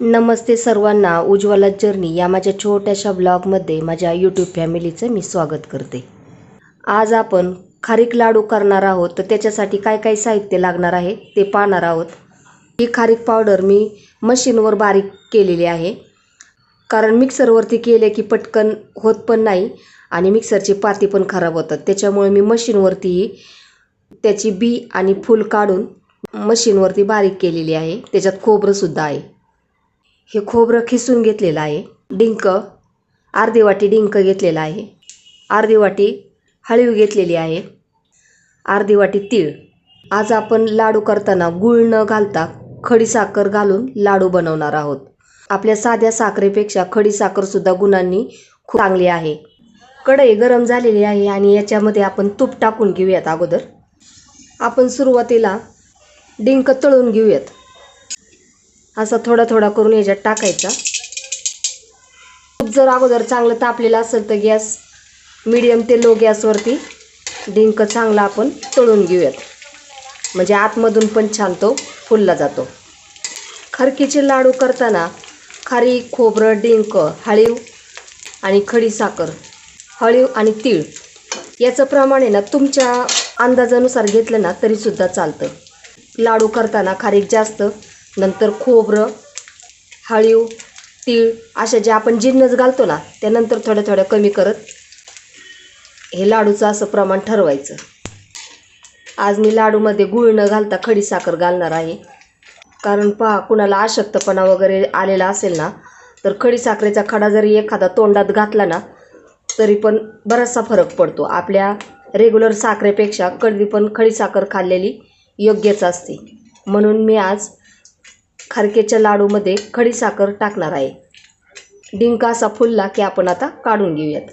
नमस्ते सर्वांना. उज्ज्वला जर्नी. या माझ्या छोट्याशा ब्लॉगमध्ये माझ्या यूट्यूब फॅमिलीचं मी स्वागत करते. आज आपण खारीक लाडू करणार आहोत. तर त्याच्यासाठी काय काय साहित्य लागणार आहे ते पाहणार आहोत. ही खारीक पावडर मी मशीनवर बारीक केलेली आहे. कारण मिक्सरवरती केले की पटकन होत पण नाही आणि मिक्सरची पाती पण खराब होतात. त्याच्यामुळे मी मशीनवरतीही त्याची बी आणि फूल काढून मशीनवरती बारीक केलेली आहे. त्याच्यात खोबरंसुद्धा आहे. हे खोबरं खिसून घेतलेलं आहे. डिंक अर्धी वाटी डिंक घेतलेला आहे. अर्धी वाटी हळीव घेतलेली आहे. अर्धी वाटी तीळ. आज आपण लाडू करताना गूळ न घालता खडीसाखर घालून लाडू बनवणार आहोत. आपल्या साध्या साखरेपेक्षा खडीसाखरसुद्धा गुणांनी खूप चांगली आहे. कढई गरम झालेली आहे आणि याच्यामध्ये आपण तूप टाकून घेऊयात अगोदर. आपण सुरुवातीला डिंक तळून घेऊयात. असा थोडा थोडा करून याच्यात टाकायचा. खूप जर अगोदर चांगलं तापलेलं असेल तर गॅस मीडियम ते लो गॅसवरती डिंक चांगला आपण तळून घेऊयात. म्हणजे आतमधून पण छान तो फुलला जातो. खरकीचे लाडू करताना खारी खोबरं डिंक हळीव आणि खडीसाखर हळीव आणि तीळ याचं प्रमाण आहे ना तुमच्या अंदाजानुसार घेतलं ना तरीसुद्धा चालतं. लाडू करताना खारीक जास्त नंतर खोबरं हळीव तीळ अशा जे आपण जिन्नस घालतो ना त्यानंतर थोड्या थोड्या कमी करत हे लाडूचं असं प्रमाण ठरवायचं. आज मी लाडूमध्ये गुळ न घालता खडीसाखर घालणार आहे. कारण पहा कुणाला अशक्तपणा वगैरे आलेला असेल ना तर खडीसाखरेचा खडा जरी एखादा तोंडात घातला ना तरी पण बराचसा फरक पडतो. आपल्या रेग्युलर साखरेपेक्षा कधी पण खडीसाखर खाल्लेली योग्यच असते. म्हणून मी आज खारकेच्या लाडूमध्ये खडीसाखर टाकणार आहे. डिंक असा फुलला की आपण आता काढून घेऊयात.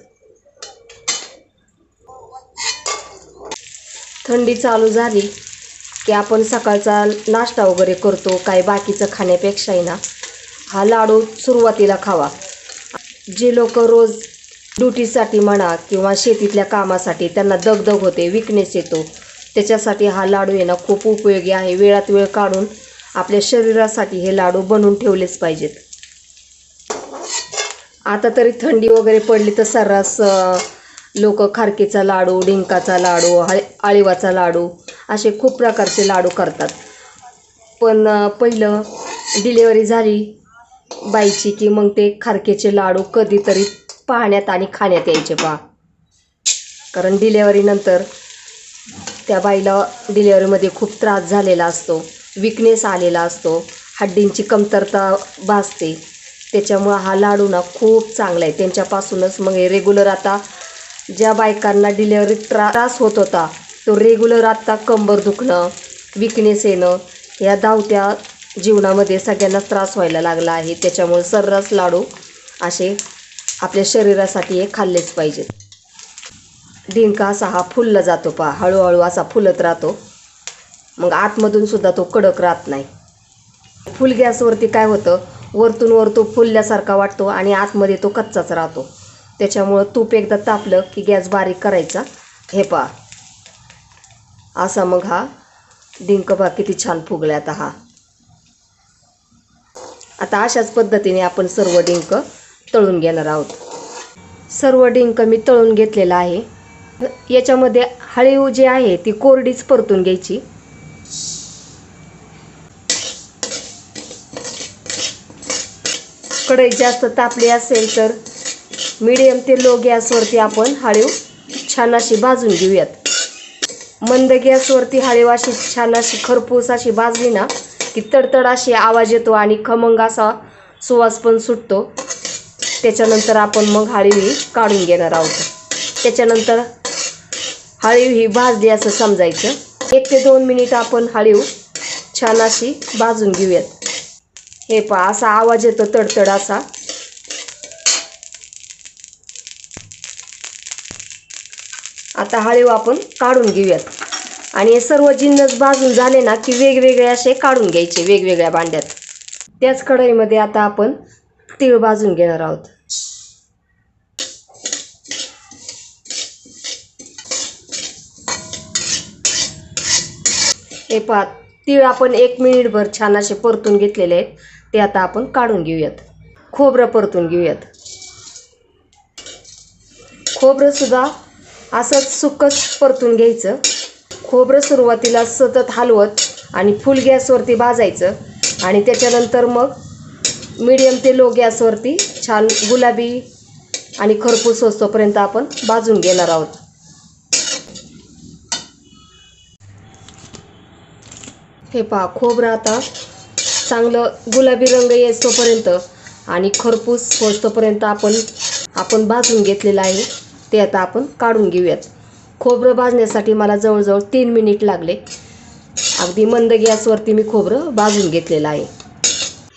थंडी चालू झाली की आपण सकाळचा नाश्ता वगैरे करतो काय बाकीचं खाण्यापेक्षाही ना. हा लाडू सुरुवातीला खावा. जे लोक रोज ड्युटीसाठी म्हणा किंवा शेतीतल्या कामासाठी त्यांना दगदग होते विकनेस येतो त्याच्यासाठी हा लाडू आहे ना खूप उपयोगी आहे. वेळात वेळ काढून आपल्या शरीरासाठी हे लाडू बनवून ठेवलेच पाहिजेत. आता तरी थंडी वगैरे पडली तर सर्रास लोक खारकीचा लाडू डिंकाचा लाडू हळ आळीवाचा लाडू असे खूप प्रकारचे लाडू करतात. पण पहिलं डिलेवरी झाली बाईची की मग ते खारकेचे लाडू कधीतरी पाहण्यात आणि खाण्यात यायचे पहा कारण डिलेवरीनंतर त्या बाईला डिलेवरीमध्ये खूप त्रास झालेला असतो. विकनेस आलेला असतो. हड्डींची कमतरता भासते. त्याच्यामुळं हा लाडू ना खूप चांगला आहे. त्यांच्यापासूनच मग हे रेग्युलर आता ज्या बायकांना डिलेवरी त्रास होत होता तो रेग्युलर आत्ता कंबर दुखणं विकनेस येणं या धावत्या जीवनामध्ये सगळ्यांनाच त्रास व्हायला लागला आहे. त्याच्यामुळे सर्रास लाडू असे आपल्या शरीरासाठी हे खाल्लेच पाहिजेत. डिंका असा हा फुलला जातो पहा. हळूहळू असा फुलत राहतो. मग आतमधून सुद्धा तो कडक राहत नाही. फुल गॅसवरती काय होतं वरतून वर तो फुलल्यासारखा वाटतो आणि आतमध्ये तो कच्चाच राहतो. त्याच्यामुळं तूप एकदा तापलं की गॅस बारीक करायचा. हे पहा. असा मग हा डिंक किती छान फुगला आता हा. आता अशाच पद्धतीने आपण सर्व डिंक तळून घेणार आहोत. सर्व डिंक मी तळून घेतलेला आहे. याच्यामध्ये हळीव जी आहे ती कोरडीच परतून घ्यायची. कढई जास्त तापली असेल तर मीडियम ते लो गॅसवरती आपण हळीव छान अशी भाजून घेऊयात. मंद गॅसवरती हळीव अशी छान अशी खरपूस अशी भाजली ना की तडतड अशी आवाज येतो आणि खमंग असा सुवास पण सुटतो. त्याच्यानंतर आपण मग हळीव ही काढून घेणार आहोत. त्याच्यानंतर हळीव ही भाजली असं समजायचं. एक ते दोन मिनिट आपण हळीव छान अशी भाजून घेऊयात. हे पहा असा आवाज येतो तडतड असा आता हळीव आपण काढून घेऊयात. आणि हे सर्व जिन्नस भाजून झाले ना की वेगवेगळे असे काढून घ्यायचे वेगवेगळ्या भांड्यात. त्याच कढईमध्ये आता आपण तीळ भाजून घेणार आहोत. हे पहा तीळ आपण एक मिनिटभर छान असे परतून घेतलेले आहेत. ते आता आपण काढून घेऊयात. खोबरं परतून घेऊयात. खोबरंसुद्धा असंच सुकच परतून घ्यायचं. खोबरं सुरुवातीला सतत हलवत आणि फुल गॅसवरती भाजायचं. आणि त्याच्यानंतर मग मीडियम ते लो गॅसवरती छान गुलाबी आणि खरपूस असतोपर्यंत आपण भाजून घेणार आहोत. हे पहा खोबरं आता चांगलं गुलाबी रंग येतोपर्यंत आणि खरपूस होतोपर्यंत आपण आपण भाजून घेतलेलं आहे. ते आता आपण काढून घेऊयात. खोबरं भाजण्यासाठी मला जवळजवळ तीन मिनिट लागले. अगदी मंद गॅसवरती मी खोबरं भाजून घेतलेलं आहे.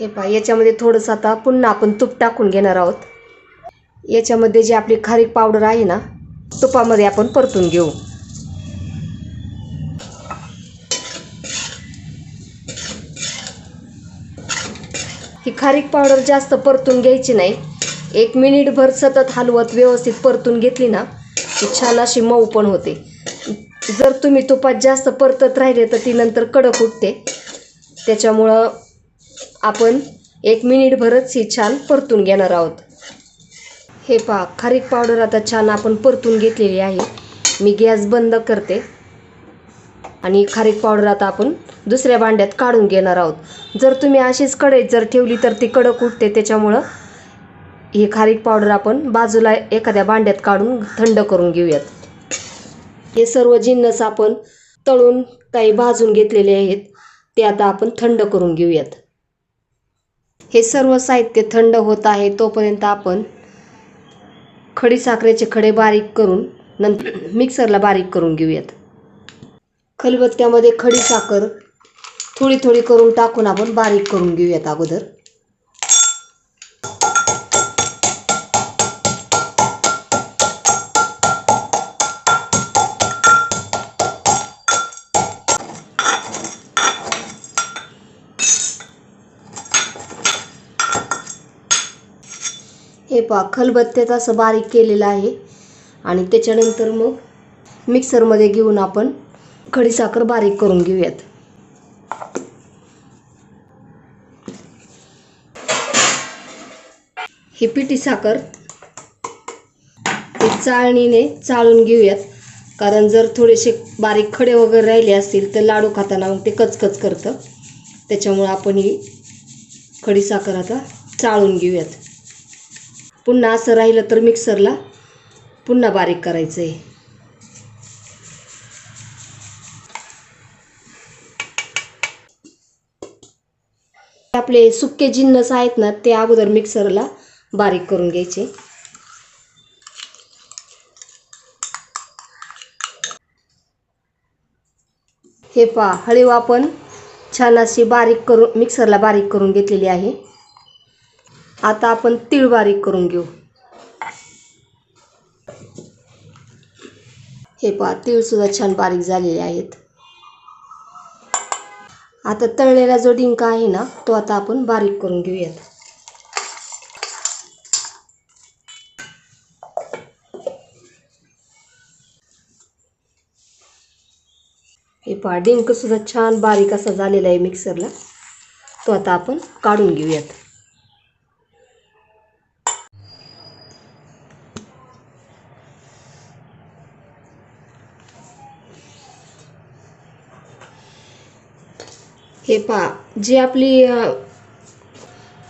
हे पहा याच्यामध्ये थोडंसं आता पुन्हा आपण तूप टाकून घेणार आहोत. याच्यामध्ये जी आपली खारीक पावडर आहे ना तुपामध्ये आपण परतून घेऊ. ही खारीक पावडर जास्त परतून घ्यायची नाही. एक मिनिटभर सतत हलवत व्यवस्थित परतून घेतली ना की छान अशी मऊ पण होते. जर तुम्ही तुपात जास्त परतत राहिले तर ती नंतर कडक उठते. त्याच्यामुळं आपण एक मिनिटभरच ही छान परतून घेणार आहोत. हे पहा खारीक पावडर आता छान आपण परतून घेतलेली आहे. मी गॅस बंद करते. आणि खारीक पावडर आता आपण दुसऱ्या भांड्यात काढून घेणार आहोत. जर तुम्ही अशीच कढईत जर ठेवली तर ती कडक उठते त्याच्यामुळं ही खारीक पावडर आपण बाजूला एखाद्या भांड्यात काढून थंड करून घेऊयात. हे सर्व जिन्नस आपण तळून काही भाजून घेतलेले आहेत ते आता आपण थंड करून घेऊयात. हे सर्व साहित्य थंड होत आहे तोपर्यंत आपण खडी साखरेचे खडे बारीक करून नंतर मिक्सरला बारीक करून घेऊयात. खलबत्त्यामध्ये खडी साखर थोडी थोडी करून टाकून आपण बारीक करून घेऊयात अगोदर. हे पहा खलबत्त्यात असं बारीक केलेलं आहे. आणि त्याच्यानंतर मग मिक्सरमध्ये घेऊन आपण खडीसाखर बारीक करून घेऊयात. ही पिठी साखर चाळणीने चाळून घेऊयात. कारण जर थोडेसे बारीक खडे वगैरे राहिले असतील तर लाडू खाताना मग ते कचकच करतं. त्याच्यामुळं आपण ही खडीसाखर आता चाळून घेऊयात. पुन्हा असं राहिलं तर मिक्सरला पुन्हा बारीक करायचं आहे आपले सुके जिन्नस आहेत ना ते अगोदर मिक्सरला बारीक करून घ्यायचे. हे पहा हळीव आपण छान अशी बारीक करून मिक्सरला बारीक करून घेतलेली आहे. आता आपण तीळ बारीक करून घेऊ. हे पहा तीळसुद्धा छान बारीक झालेले आहेत. आता तळलेला जो डिंका आहे ना तो आता आपण बारीक करून घेऊयात. हे पहा डिंक सुद्धा छान बारीक असा झालेला आहे मिक्सरला तो आता आपण काढून घेऊयात. हे पहा जी आपली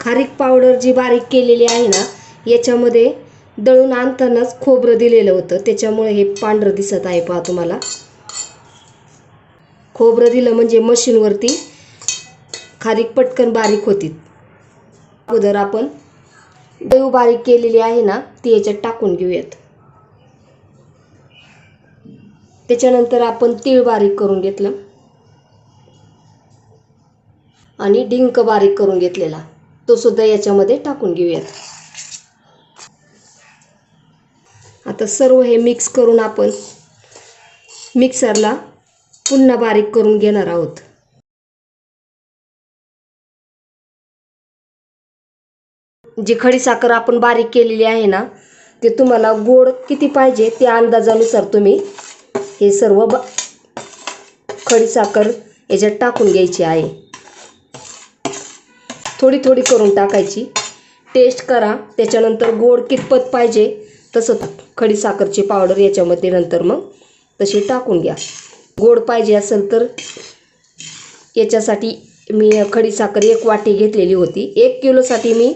खारीक पावडर जी बारीक केलेली आहे ना याच्यामध्ये दळून आणतानाच खोबरं दिलेलं होतं. त्याच्यामुळे हे पांढरं दिसत आहे पहा तुम्हाला. खोबरं दिलं म्हणजे मशीनवरती खारीक पटकन बारीक होती. अगोदर आपण दळू बारीक केलेली आहे ना ती याच्यात टाकून घेऊयात. त्याच्यानंतर आपण तीळ बारीक करून घेतलं. आणि डिंक बारीक करून घेतलेला. तो सुद्धा याच्यामध्ये टाकून घेऊयात. आता सर्व हे मिक्स करून आपण मिक्सरला पुन्हा बारीक करून घेणार आहोत. जी खडी साखर आपण बारीक केलेली आहे ना ते तुम्हाला गोड किती पाहिजे त्या अंदाजानुसार तुम्ही हे सर्व बा खडी साखर याच्यात टाकून घ्यायची आहे. थोडी थोडी करून टाकायची. टेस्ट करा. त्याच्यानंतर गोड कितपत पाहिजे तसं खडी साखरची पावडर याच्यामध्ये नंतर मग तशी टाकून घ्या. गोड पाहिजे असेल तर याच्यासाठी मी खडी साखर एक वाटी घेतलेली होती. एक किलोसाठी मी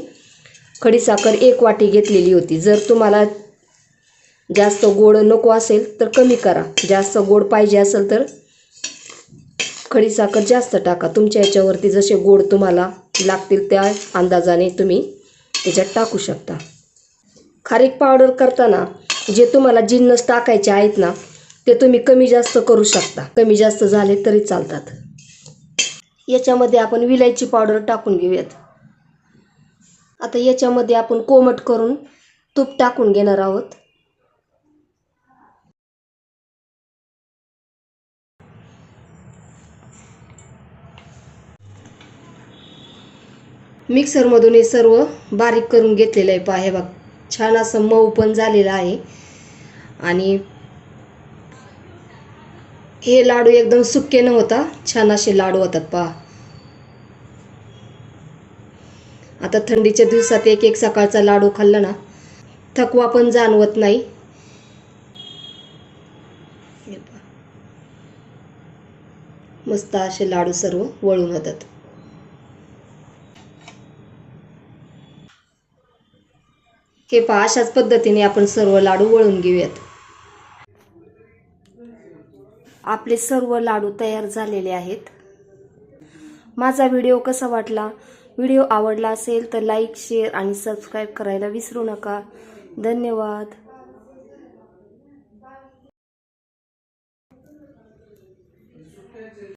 खडी साखर एक वाटी घेतलेली होती. जर तुम्हाला जास्त गोड नको असेल तर कमी करा. जास्त गोड पाहिजे असेल तर खडी साखर जास्त टाका. तुमच्या याच्यावरती जसे गोड तुम्हाला लागतील त्या अंदाजाने तुम्ही त्याच्यात टाकू शकता. खारीक पावडर करताना जे तुम्हाला जिन्नस टाकायचे आहेत ना ते तुम्ही कमी जास्त करू शकता. कमी जास्त झाले तरी चालतात. याच्यामध्ये आपण विलायची पावडर टाकून घेऊयात. आता याच्यामध्ये आपण कोमट करून तूप टाकून घेणार आहोत. मिक्सरमधून हे सर्व बारीक करून घेतलेलं आहे. पहा हे बघ छान असं मऊ पण झालेलं आहे. आणि हे लाडू एकदम सुके न होता छान असे लाडू होतात पहा. आता थंडीच्या दिवसात एक एक सकाळचा लाडू खाल्ला ना थकवा पण जाणवत नाही. हे पहा. मस्त असे लाडू सर्व वळून होतात. हे पहा अशाच पद्धतीने आपण सर्व लाडू वळून घेऊयात. आपले सर्व लाडू तयार झालेले आहेत. माझा व्हिडिओ कसा वाटला? व्हिडिओ आवडला असेल तर लाईक शेअर आणि सबस्क्राईब करायला विसरू नका. धन्यवाद.